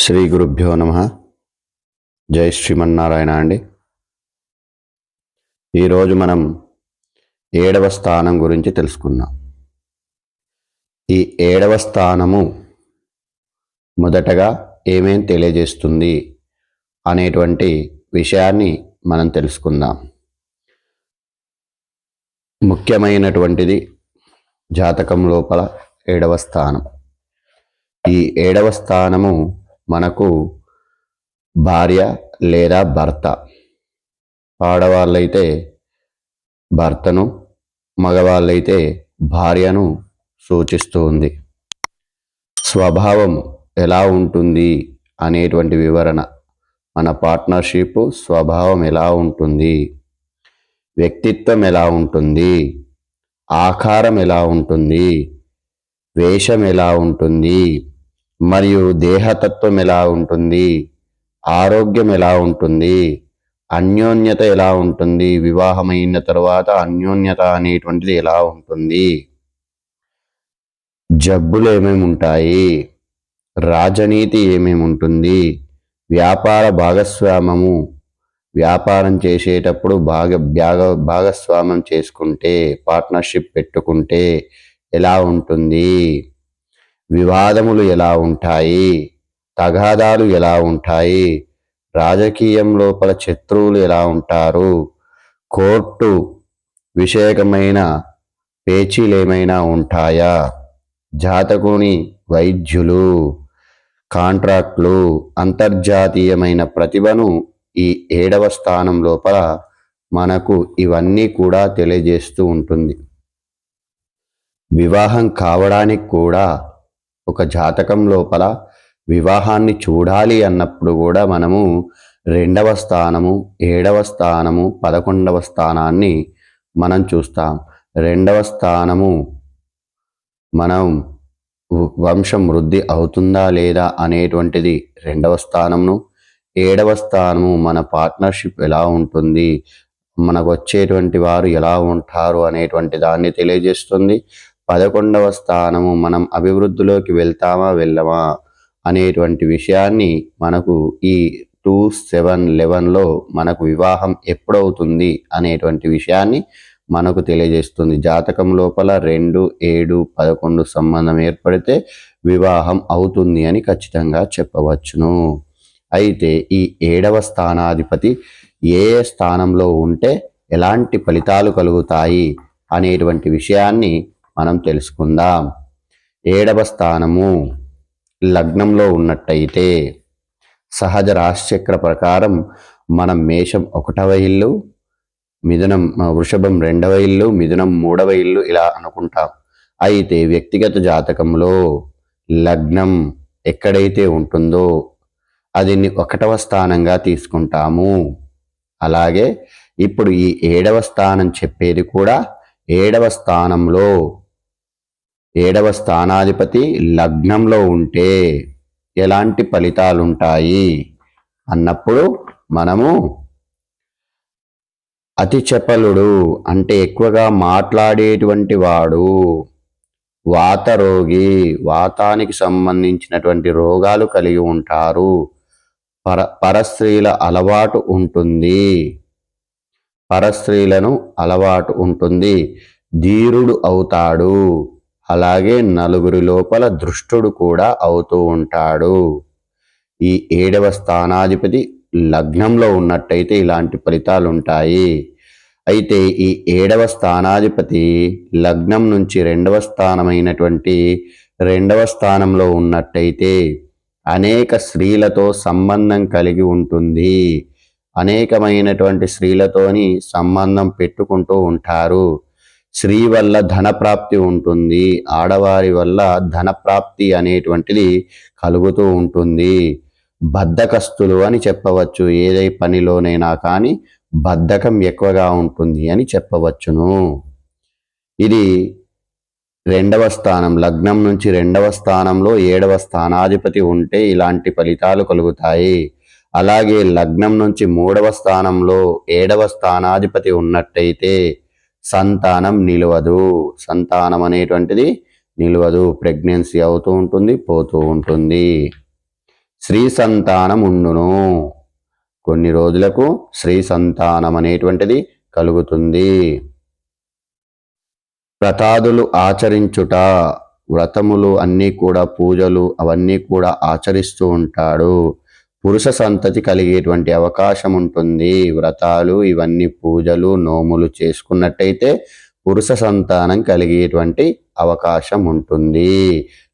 శ్రీ గురుభ్యో నమ. జై శ్రీమన్నారాయణ అండి. ఈరోజు మనం ఏడవ స్థానం గురించి తెలుసుకుందాం. ఈ ఏడవ స్థానము మొదటగా ఏమేం తెలియజేస్తుంది అనేటువంటి విషయాన్ని మనం తెలుసుకుందాం. ముఖ్యమైనటువంటిది జాతకం లోపల ఏడవ స్థానం. ఈ ఏడవ స్థానము మనకు భార్య లేదా భర్త. ఆడవాళ్ళైతే భర్తను మగవాళ్ళైతే భార్యను సూచిస్తూ ఉంది స్వభావం ఎలా ఉంటుంది అనేటువంటి వివరణ. మన పార్ట్నర్షిప్ స్వభావం ఎలా ఉంటుంది? వ్యక్తిత్వం ఎలా ఉంటుంది? ఆకారం ఎలా ఉంటుంది? వేషం ఎలా ఉంటుంది? మరియు దేహతత్వం ఎలా ఉంటుంది? ఆరోగ్యం ఎలా ఉంటుంది? అన్యోన్యత ఎలా ఉంటుంది? వివాహమైన తర్వాత అన్యోన్యత అనేటువంటిది ఎలా ఉంటుంది? జబ్బులు ఏమేమి ఉంటాయి? రాజనీతి ఏమేమి ఉంటుంది? వ్యాపార భాగస్వామము వ్యాపారం చేసేటప్పుడు భాగ భాగ భాగస్వామ్యం చేసుకుంటే పార్ట్నర్షిప్ పెట్టుకుంటే ఎలా ఉంటుంది? వివాదములు ఎలా ఉంటాయి? తగాదాలు ఎలా ఉంటాయి? రాజకీయం లోపల శత్రువులు ఎలా ఉంటారు? కోర్టు విషయకమైన పేచీలు ఏమైనా ఉంటాయా? జాతకుని వైద్యులు కాంట్రాక్ట్లు అంతర్జాతీయమైన ప్రతిభను ఈ ఏడవ స్థానం లోపల మనకు ఇవన్నీ కూడా తెలియజేస్తూ ఉంటుంది. వివాహం కావడానికి కూడా ఒక జాతకం లోపల వివాహాన్ని చూడాలి అన్నప్పుడు కూడా మనము రెండవ స్థానము ఏడవ స్థానము పదకొండవ స్థానాన్ని మనం చూస్తాం. రెండవ స్థానము మనం వంశం వృద్ధి అవుతుందా లేదా అనేటువంటిది రెండవ స్థానమును ఏడవ స్థానము మన పార్ట్నర్షిప్ ఎలా ఉంటుంది మనకు వచ్చేటువంటి వారు ఎలా ఉంటారు అనేటువంటి దాన్ని తెలియజేస్తుంది. పదకొండవ స్థానము మనం అభివృద్ధిలోకి వెళ్తామా వెళ్ళమా అనేటువంటి విషయాన్ని మనకు ఈ టూ సెవెన్ లెవెన్లో మనకు వివాహం ఎప్పుడవుతుంది అనేటువంటి విషయాన్ని మనకు తెలియజేస్తుంది. జాతకం లోపల రెండు ఏడు పదకొండు సంబంధం ఏర్పడితే వివాహం అవుతుంది అని ఖచ్చితంగా చెప్పవచ్చును. అయితే ఈ ఏడవ స్థానాధిపతి ఏ స్థానంలో ఉంటే ఎలాంటి ఫలితాలు కలుగుతాయి అనేటువంటి విషయాన్ని మనం తెలుసుకుందాం. ఏడవ స్థానము లగ్నంలో ఉన్నట్టయితే సహజ రాశిచక్ర ప్రకారం మనం మేషం ఒకటవ ఇల్లు మిథునం వృషభం రెండవ ఇల్లు మిథునం మూడవ ఇల్లు ఇలా అనుకుంటాం. అయితే వ్యక్తిగత జాతకంలో లగ్నం ఎక్కడైతే ఉంటుందో అది ఒకటవ స్థానంగా తీసుకుంటాము. అలాగే ఇప్పుడు ఈ ఏడవ స్థానం చెప్పేది కూడా ఏడవ స్థానంలో ఏడవ స్థానాధిపతి లగ్నంలో ఉంటే ఎలాంటి ఫలితాలు ఉంటాయి అన్నప్పుడు మనము అతి చపలుడు అంటే ఎక్కువగా మాట్లాడేటువంటి వాడు వాత రోగి వాతానికి సంబంధించినటువంటి రోగాలు కలిగి ఉంటారు. పర పరస్త్రీల అలవాటు ఉంటుంది. పరస్త్రీలను అలవాటు ఉంటుంది. ధీరుడు అవుతాడు. అలాగే నలుగురి లోపల దృష్టుడు కూడా అవుతూ ఉంటాడు. ఈ ఏడవ స్థానాధిపతి లగ్నంలో ఉన్నట్టయితే ఇలాంటి ఫలితాలు ఉంటాయి అయితే ఈ ఏడవ స్థానాధిపతి లగ్నం నుంచి రెండవ స్థానమైనటువంటి రెండవ స్థానంలో ఉన్నట్టయితే అనేక స్త్రీలతో సంబంధం కలిగి ఉంటుంది. అనేకమైనటువంటి స్త్రీలతోని సంబంధం పెట్టుకుంటూ ఉంటారు. స్త్రీ వల్ల ధనప్రాప్తి ఉంటుంది ఆడవారి వల్ల ధనప్రాప్తి అనేటువంటిది కలుగుతూ ఉంటుంది. బద్ధకస్తులు అని చెప్పవచ్చు ఏదై పనిలోనైనా కానీ బద్ధకం ఎక్కువగా ఉంటుంది అని చెప్పవచ్చును. ఇది రెండవ స్థానం లగ్నం నుంచి రెండవ స్థానంలో ఏడవ స్థానాధిపతి ఉంటే ఇలాంటి ఫలితాలు కలుగుతాయి. అలాగే లగ్నం నుంచి మూడవ స్థానంలో ఏడవ స్థానాధిపతి ఉన్నట్టయితే సంతానం నిలవదు. సంతానం అనేటువంటిది నిలవదు. ప్రెగ్నెన్సీ అవుతూ ఉంటుంది పోతూ ఉంటుంది. శ్రీ సంతానం ఉండును. కొన్ని రోజులకు శ్రీ సంతానం అనేటువంటిది కలుగుతుంది. వ్రతాదులు ఆచరించుట వ్రతములు అన్నీ కూడా పూజలు అవన్నీ కూడా ఆచరిస్తూ ఉంటాడు. పురుష సంతతి కలిగేటువంటి అవకాశం ఉంటుంది. వ్రతాలు ఇవన్నీ పూజలు నోములు చేసుకున్నట్టయితే పురుష సంతానం కలిగేటువంటి అవకాశం ఉంటుంది.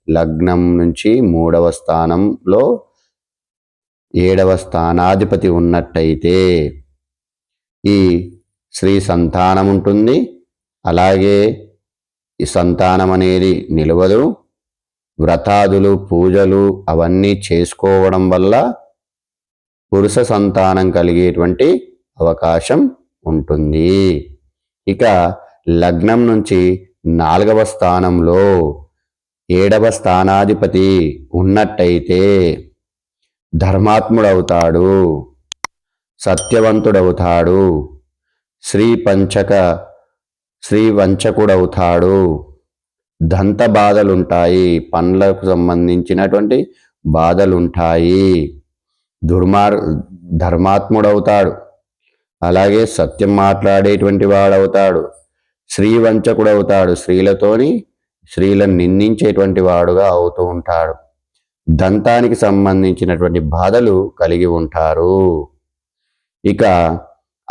లగ్నం నుంచి మూడవ స్థానంలో ఏడవ స్థానాధిపతి ఉన్నట్టయితే ఈ స్త్రీ సంతానం ఉంటుంది. అలాగే ఈ సంతానం అనేది నిలవదు. వ్రతాదులు పూజలు అవన్నీ చేసుకోవడం వల్ల పురుష సంతానం కలిగేటువంటి అవకాశం ఉంటుంది. ఇక లగ్నం నుంచి నాలుగవ స్థానంలో ఏడవ స్థానాధిపతి ఉన్నట్టయితే ధర్మాత్ముడవుతాడు సత్యవంతుడవుతాడు శ్రీ పంచక శ్రీ వంచకుడవుతాడు. దంత బాధలుంటాయి పండ్లకు సంబంధించినటువంటి బాధలుంటాయి. దుర్మార్ ధర్మాత్ముడవుతాడు. అలాగే సత్యం మాట్లాడేటువంటి వాడవుతాడు. శ్రీవంచకుడవుతాడు స్త్రీలతోని స్త్రీలను నిందించేటువంటి వాడుగా అవుతూ ఉంటాడు. దంతానికి సంబంధించినటువంటి బాధలు కలిగి ఉంటారు. ఇక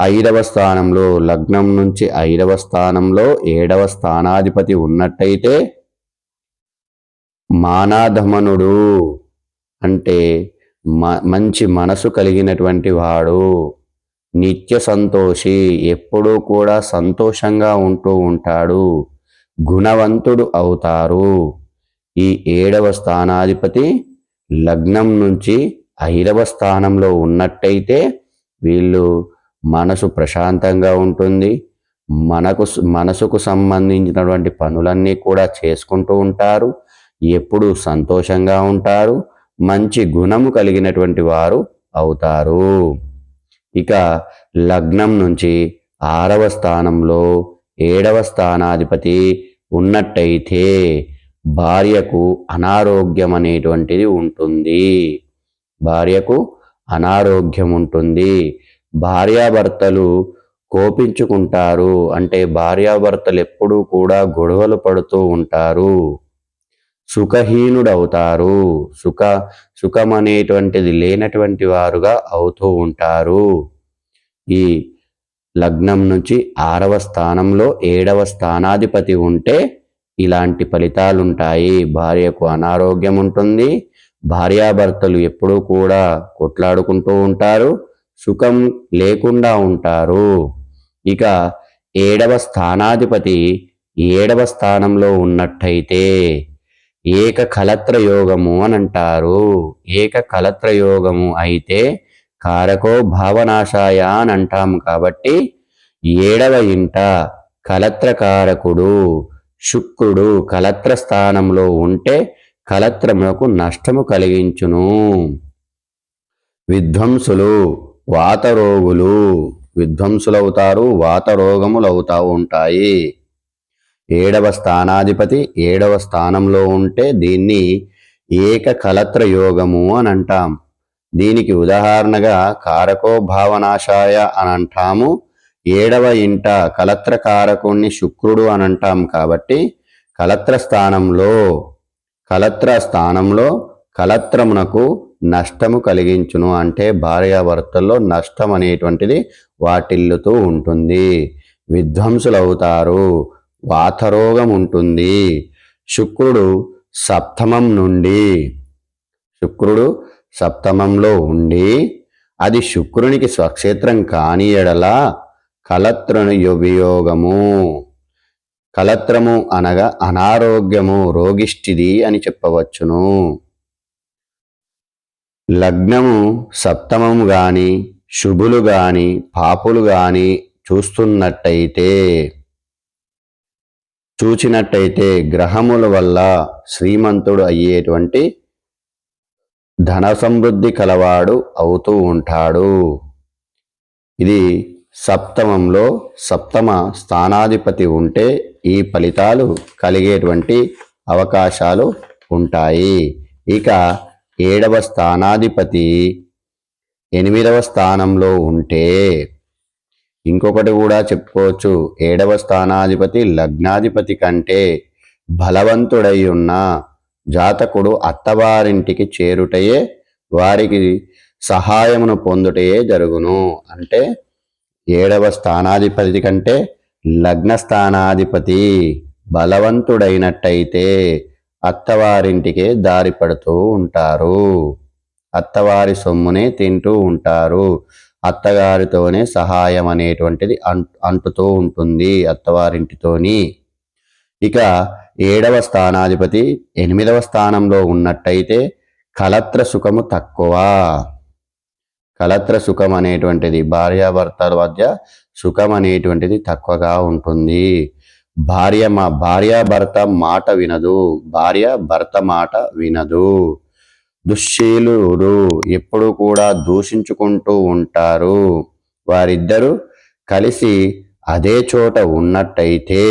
ఐదవ స్థానంలో లగ్నం నుంచి ఐదవ స్థానంలో ఏడవ స్థానాధిపతి ఉన్నట్టయితే మానాధమనుడు అంటే మంచి మనసు కలిగినటువంటి వాడు నిత్య సంతోషి ఎప్పుడూ కూడా సంతోషంగా ఉంటూ ఉంటాడు గుణవంతుడు అవుతారు. ఈ ఏడవ స్థానాధిపతి లగ్నం నుంచి ఐదవ స్థానంలో ఉన్నట్టయితే వీళ్ళు మనసు ప్రశాంతంగా ఉంటుంది. మనకు మనసుకు సంబంధించినటువంటి పనులన్నీ కూడా చేసుకుంటూ ఉంటారు. ఎప్పుడు సంతోషంగా ఉంటారు. మంచి గుణము కలిగినటువంటి వారు అవుతారు. ఇక లగ్నం నుంచి ఆరవ స్థానంలో ఏడవ స్థానాధిపతి ఉన్నట్టయితే భార్యకు అనారోగ్యం అనేటువంటిది ఉంటుంది. భార్యకు అనారోగ్యం ఉంటుంది. భార్యాభర్తలు కోపించుకుంటారు. అంటే భార్యాభర్తలు ఎప్పుడూ కూడా గొడవలు పడుతూ ఉంటారు. సుఖహీనుడవుతారు. సుఖ సుఖం అనేటువంటిది లేనటువంటి వారుగా అవుతూ ఉంటారు. ఈ లగ్నం నుంచి ఆరవ స్థానంలో ఏడవ స్థానాధిపతి ఉంటే ఇలాంటి ఫలితాలుంటాయి. భార్యకు అనారోగ్యం ఉంటుంది భార్యాభర్తలు ఎప్పుడూ కూడా కొట్లాడుకుంటూ ఉంటారు. సుఖం లేకుండా ఉంటారు. ఇక ఏడవ స్థానాధిపతి ఏడవ స్థానంలో ఉన్నట్టయితే ఏక కలత్ర యోగము అని అంటారు ఏక కలత్ర యోగము అయితే కారకో భావనాశాయ అని అంటాము కాబట్టి ఏడవ ఇంట కలత్రకారకుడు శుక్రుడు కలత్ర స్థానంలో ఉంటే కలత్రములకు నష్టము కలిగించును. విధ్వంసులు వాతరోగులు విధ్వంసులవుతారు వాతరోగములు అవుతా ఉంటాయి. ఏడవ స్థానాధిపతి ఏడవ స్థానంలో ఉంటే దీన్ని ఏక కలత్ర యోగము అని అంటాం దీనికి ఉదాహరణగా కారకో భావనాశాయ అని అంటాము ఏడవ ఇంట కలత్ర కారకుణ్ణి శుక్రుడు అని అంటాం కాబట్టి కలత్ర స్థానంలో కలత్ర స్థానంలో కలత్రమునకు నష్టము కలిగించును అంటే భార్యాభర్తల్లో నష్టం అనేటువంటిది వాటిల్లుతూ ఉంటుంది. విధ్వంసులవుతారు. వాతరోగం ఉంటుంది శుక్రుడు సప్తమం నుండి శుక్రుడు సప్తమంలో ఉండి అది శుక్రునికి స్వక్షేత్రం కాని ఎడల కలత్రను యువియోగము కలత్రము అనగా అనారోగ్యము రోగిష్టిది అని చెప్పవచ్చును. లగ్నము సప్తమము గాని శుభులు గాని పాపులు గాని చూస్తున్నట్టయితే చూచినట్టయితే గ్రహముల వల్ల శ్రీమంతుడు అయ్యేటువంటి ధన సమృద్ధి కలవాడు అవుతూ ఉంటాడు. ఇది సప్తమంలో సప్తమ స్థానాధిపతి ఉంటే ఈ ఫలితాలు కలిగేటువంటి అవకాశాలు ఉంటాయి. ఇక ఏడవ స్థానాధిపతి ఎనిమిదవ స్థానంలో ఉంటే ఇంకొకటి కూడా చెప్పుకోవచ్చు. ఏడవ స్థానాధిపతి లగ్నాధిపతి కంటే బలవంతుడై ఉన్న జాతకుడు అత్తవారింటికి చేరుటయే వారికి సహాయమును పొందుటయే జరుగును. అంటే ఏడవ స్థానాధిపతి కంటే లగ్న స్థానాధిపతి బలవంతుడైనట్టయితే అత్తవారింటికే దారి పడుతూ ఉంటారు. అత్తవారి సొమ్మునే తింటూ ఉంటారు. అత్తగారితోనే సహాయం అనేటువంటిది అంటుతూ ఉంటుంది అత్తవారింటితోని. ఇక ఏడవ స్థానాధిపతి ఎనిమిదవ స్థానంలో ఉన్నట్టయితే కలత్ర సుఖము తక్కువ. కలత్ర సుఖం అనేటువంటిది భార్యాభర్తల మధ్య సుఖం అనేటువంటిది తక్కువగా ఉంటుంది. భార్య మా భార్యాభర్త మాట వినదు. భార్య భర్త మాట వినదు. దుశ్శీలుడు ఎప్పుడు కూడా దూషించుకుంటూ ఉంటారు. వారిద్దరూ కలిసి అదే చోట ఉన్నట్టయితే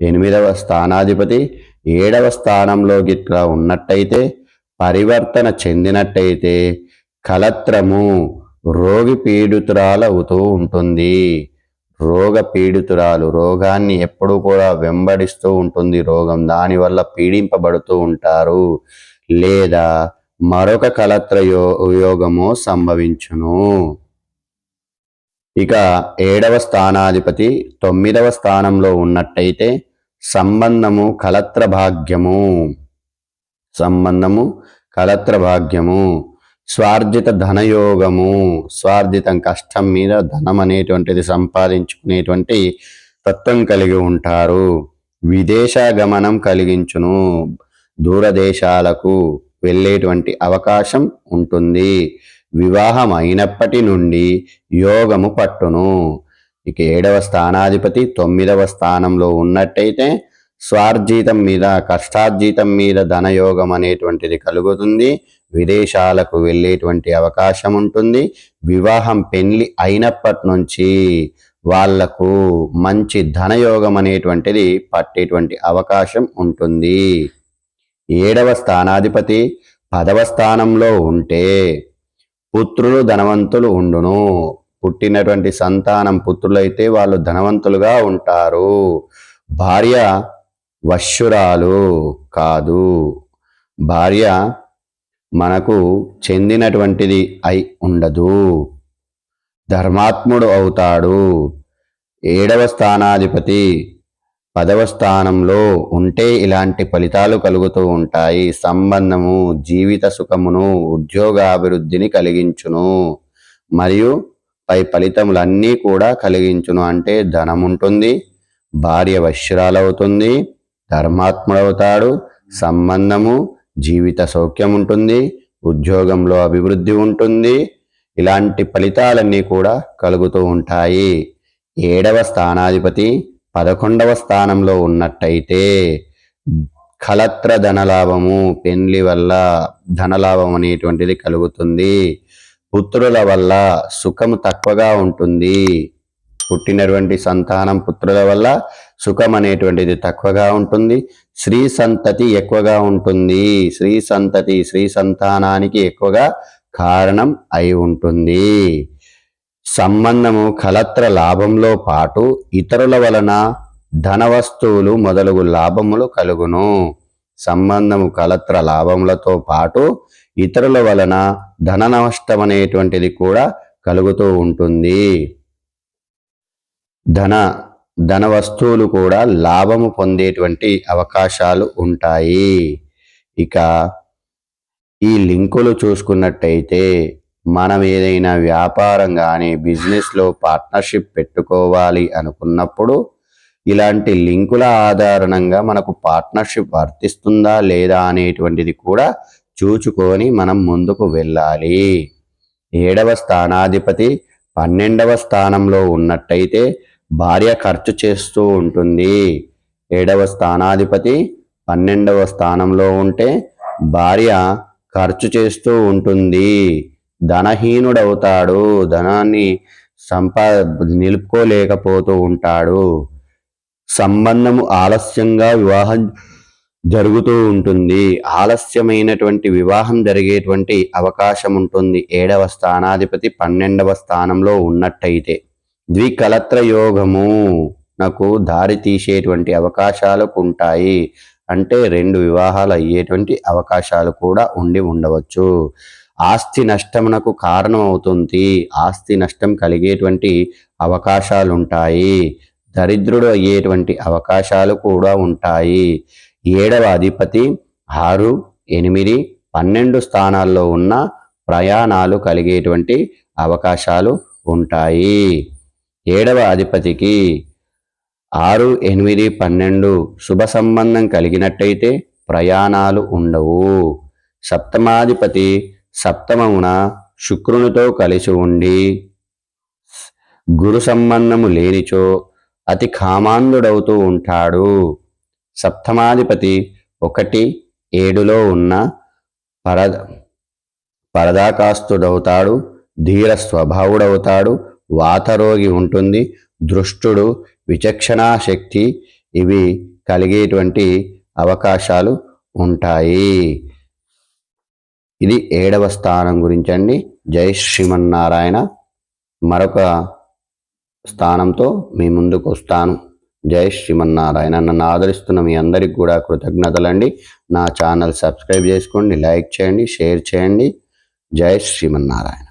ఎనిమిదవ స్థానాధిపతి ఏడవ స్థానంలో గిట్లా ఉన్నట్టయితే పరివర్తన చెందినట్టయితే కలత్రము రోగి పీడితురాలవుతూ ఉంటుంది. రోగ పీడితురాలు రోగాన్ని ఎప్పుడు కూడా వెంబడిస్తూ ఉంటుంది. రోగం దానివల్ల పీడింపబడుతూ ఉంటారు. లేదా మరొక కలత్ర యోగము సంభవించును. ఇక ఏడవ స్థానాధిపతి తొమ్మిదవ స్థానంలో ఉన్నట్టయితే సంబంధము కలత్ర భాగ్యము. సంబంధము కలత్ర భాగ్యము. స్వార్జిత ధనయోగము. స్వార్జితం కష్టం మీద ధనం అనేటువంటిది సంపాదించుకునేటువంటి తత్వం కలిగి ఉంటారు. విదేశాగమనం కలిగించును. దూరదేశాలకు వెళ్ళేటువంటి అవకాశం ఉంటుంది. వివాహం అయినప్పటి నుండి యోగము పట్టును. ఇక ఏడవ స్థానాధిపతి తొమ్మిదవ స్థానంలో ఉన్నట్టయితే స్వార్జీతం మీద కష్టార్జీతం మీద ధనయోగం అనేటువంటిది కలుగుతుంది. విదేశాలకు వెళ్ళేటువంటి అవకాశం ఉంటుంది. వివాహం పెళ్ళి అయినప్పటి నుంచి వాళ్ళకు మంచి ధనయోగం అనేటువంటిది పట్టేటువంటి అవకాశం ఉంటుంది. ఏడవ స్థానాధిపతి పదవ స్థానంలో ఉంటే పుత్రులు ధనవంతులు ఉండును. పుట్టినటువంటి సంతానం పుత్రులైతే వాళ్ళు ధనవంతులుగా ఉంటారు. భార్య వశ్యురాలు కాదు. భార్య మనకు చెందినటువంటిది అయి ఉండదు. ధర్మాత్ముడు అవుతాడు. ఏడవ స్థానాధిపతి పదవ స్థానంలో ఉంటే ఇలాంటి ఫలితాలు కలుగుతూ ఉంటాయి. సంబంధము జీవిత సుఖమును ఉద్యోగాభివృద్ధిని కలిగించును. మరియు పై ఫలితములన్నీ కూడా కలిగించును. అంటే ధనం ఉంటుంది భార్య వశ్రాలవుతుంది ధర్మాత్ముడవుతాడు సంబంధము జీవిత సౌఖ్యం ఉంటుంది ఉద్యోగంలో అభివృద్ధి ఉంటుంది. ఇలాంటి ఫలితాలన్నీ కూడా కలుగుతూ ఉంటాయి. ఏడవ స్థానాధిపతి పదకొండవ స్థానంలో ఉన్నట్టయితే కలత్ర ధనలాభము పెండ్లి వల్ల ధనలాభం అనేటువంటిది కలుగుతుంది. పుత్రుల వల్ల సుఖము తక్కువగా ఉంటుంది. పుట్టినటువంటి సంతానం పుత్రుల వల్ల సుఖం అనేటువంటిది తక్కువగా ఉంటుంది. శ్రీ సంతతి ఎక్కువగా ఉంటుంది. శ్రీ సంతతి శ్రీ సంతానానికి ఎక్కువగా కారణం అయి ఉంటుంది. సంబంధము కలత్ర లాభంలో పాటు ఇతరుల వలన ధన వస్తువులు మొదలగు లాభములు కలుగును. సంబంధము కలత్ర లాభములతో పాటు ఇతరుల వలన ధన నష్టం అనేటువంటిది కూడా కలుగుతూ ఉంటుంది. ధన ధన వస్తువులు కూడా లాభము పొందేటువంటి అవకాశాలు ఉంటాయి. ఇక ఈ లింకులు చూసుకున్నట్టయితే మనం ఏదైనా వ్యాపారం కానీ బిజినెస్లో పార్ట్నర్షిప్ పెట్టుకోవాలి అనుకున్నప్పుడు ఇలాంటి లింకుల ఆధారణంగా మనకు పార్ట్నర్షిప్ వర్తిస్తుందా లేదా అనేటువంటిది కూడా చూచుకొని మనం ముందుకు వెళ్ళాలి. ఏడవ స్థానాధిపతి పన్నెండవ స్థానంలో ఉన్నట్టయితే భార్య ఖర్చు చేస్తూ ఉంటుంది. ఏడవ స్థానాధిపతి పన్నెండవ స్థానంలో ఉంటే భార్య ఖర్చు చేస్తూ ఉంటుంది. ధనహీనుడవుతాడు. ధనాన్ని సంపా నిలుపుకోలేకపోతూ ఉంటాడు. సంబంధము ఆలస్యంగా వివాహం జరుగుతూ ఉంటుంది. ఆలస్యమైనటువంటి వివాహం జరిగేటువంటి అవకాశం ఉంటుంది ఏడవ స్థానాధిపతి పన్నెండవ స్థానంలో ఉన్నట్టయితే. ద్వికలత్ర యోగము నాకు దారి తీసేటువంటి అవకాశాలు ఉంటాయి అంటే రెండు వివాహాలు అయ్యేటువంటి అవకాశాలు కూడా ఉండి ఉండవచ్చు. ఆస్తి నష్టమునకు కారణం అవుతుంది ఆస్తి నష్టం కలిగేటువంటి అవకాశాలు ఉంటాయి దరిద్రుడు అయ్యేటువంటి అవకాశాలు కూడా ఉంటాయి. ఏడవ అధిపతి ఆరు ఎనిమిది పన్నెండు స్థానాల్లో ఉన్న ప్రయాణాలు కలిగేటువంటి అవకాశాలు ఉంటాయి. ఏడవ అధిపతికి ఆరు ఎనిమిది పన్నెండు శుభ సంబంధం కలిగినట్టయితే ప్రయాణాలు ఉండవు. సప్తమాధిపతి సప్తమమున శుక్రునితో కలిసి ఉండి గురు సంబంధము లేనిచో అతి కామాంధుడవుతూ ఉంటాడు. సప్తమాధిపతి ఒకటి ఏడులో ఉన్న పరద పరదాకాస్తుడవుతాడు ధీర స్వభావుడవుతాడు వాతరోగి ఉంటుంది దృష్టుడు విచక్షణా శక్తి ఇవి కలిగేటువంటి అవకాశాలు ఉంటాయి. ఇది ఏడవ స్థానం గురించి అండి. జై శ్రీమన్నారాయణ. మరొక స్థానంతో మీ ముందుకు వస్తాను. జై శ్రీమన్నారాయణ. నన్ను ఆదరిస్తున్న మీ అందరికి కూడా కృతజ్ఞతలండి. నా ఛానల్ సబ్స్క్రైబ్ చేసుకోండి లైక్ చేయండి షేర్ చేయండి. జై శ్రీమన్నారాయణ.